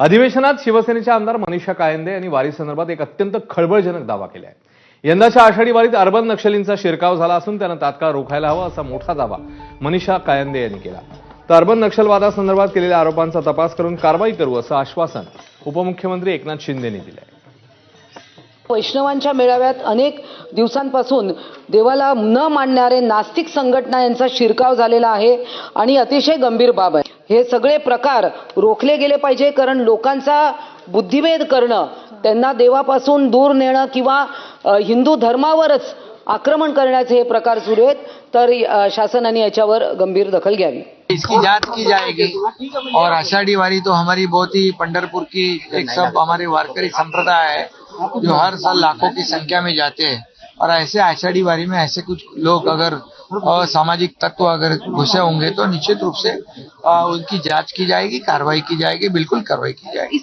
अधिवेशनात शिवसेनेच्या आमदार मनीषा कायंदे यांनी वारीसंदर्भात एक अत्यंत खळबळजनक दावा केला आहे यंदाच्या आषाढी वारीत अर्बन नक्षलींचा शिरकाव झाला असून त्यांना तात्काळ रोखायला हवा असा मोठा दावा मनीषा कायंदे यांनी केला. तर अर्बन नक्षलवादासंदर्भात केलेल्या आरोपांचा तपास करून कारवाई करू असं आश्वासन उपमुख्यमंत्री एकनाथ शिंदेनी दिलं आहे वैष्णवांच्या मेळाव्यात अनेक दिवसांपासून देवाला न मानणारे नास्तिक संघटना यांचा शिरकाव झालेला आहे आणि अतिशय गंभीर बाब आहे. हे सगळे प्रकार रोखले गेले पाहिजे कारण लोकांचा बुद्धिभेद करणं त्यांना देवापासून दूर नेणं किंवा हिंदू धर्मावरच आक्रमण करण्याचे हे प्रकार सुरू आहेत तर शासनाने याच्यावर गंभीर दखल घ्यावी. इसकी जांच की जाएगी। और आषाढ़ी वारी तो हमारी बहुत ही पंडरपुर की एक सब हमारे वारकरी संप्रदाय है जो हर साल लाखों की संख्या में जाते हैं। और ऐसे आषाढ़ी वारी में ऐसे कुछ लोग अगर सामाजिक तत्व अगर घुसे होंगे तो निश्चित रूप से अ, उनकी जांच की जाएगी कार्रवाई की जाएगी बिल्कुल कार्रवाई की जाएगी।